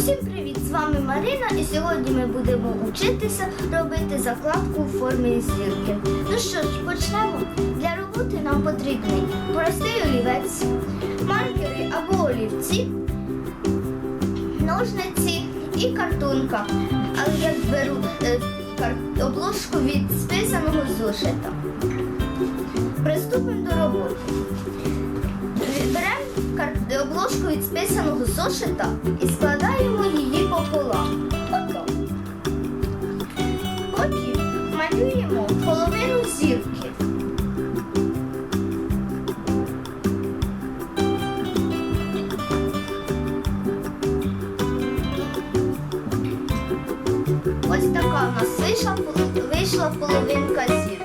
Усім привіт! З вами Марина і сьогодні ми будемо вчитися робити закладку у формі зірки. Ну що ж, почнемо. Для роботи нам потрібний простий олівець, маркери або олівці, ножниці і картонка. Але я беру е, обложку від списаного зошита. Приступимо до роботи. Беремо кар- обложку від списаного зошита і складаємо нас вийшла, вийшла половинка зірки.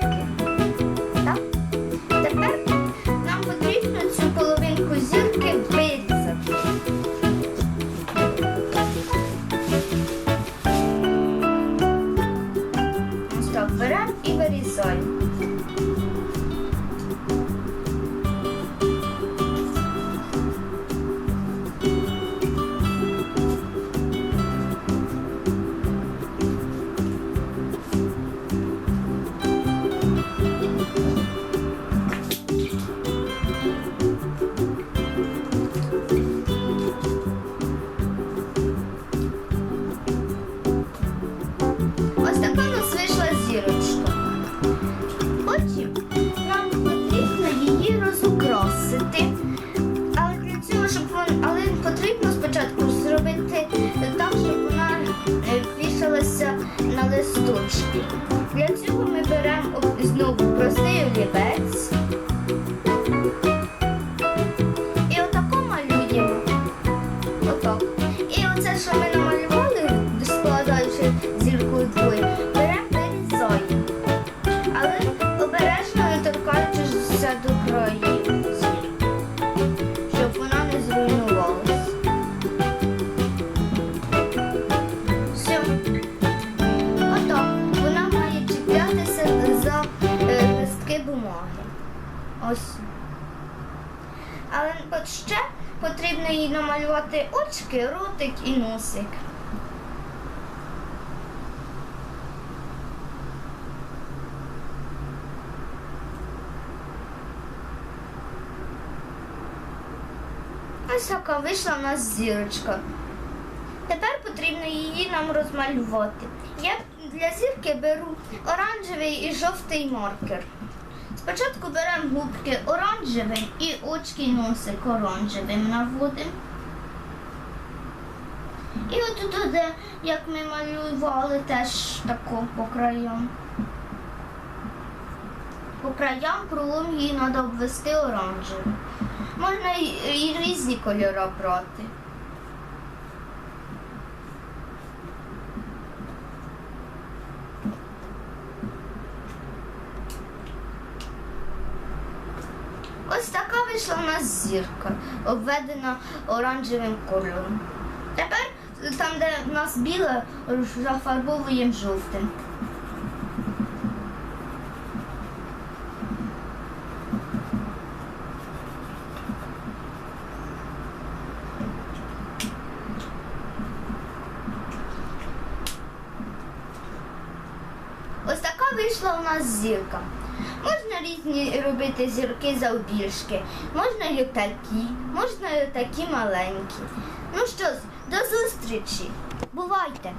Листочки. Для цього ми беремо знову простий олівець. І отако малюємо. Отак. І оце, що ми намалювали, складаючи зірку двоє, беремо вирізаємо. Але обережно не торкаючися до Ось. Але от ще потрібно їй намалювати очки, ротик і носик. Ось така вийшла у нас зірочка. Тепер потрібно її нам розмалювати. Я для зірки беру оранжевий і жовтий маркер. Спочатку беремо губки оранжевим і очки носик оранжевим наводимо. І от тут, де, як ми малювали, теж тако по краям. По краям пролом її треба обвести оранжевим. Можна і різні кольори брати. Ось така вийшла у нас зірка, обведена оранжевим кольором. Тепер там, де в нас біле, зафарбовуємо жовтим. Ось така вийшла у нас зірка. Можна різні робити зірки завбільшки. Можна і такі, можна і такі маленькі. Ну що ж, до зустрічі. Бувайте!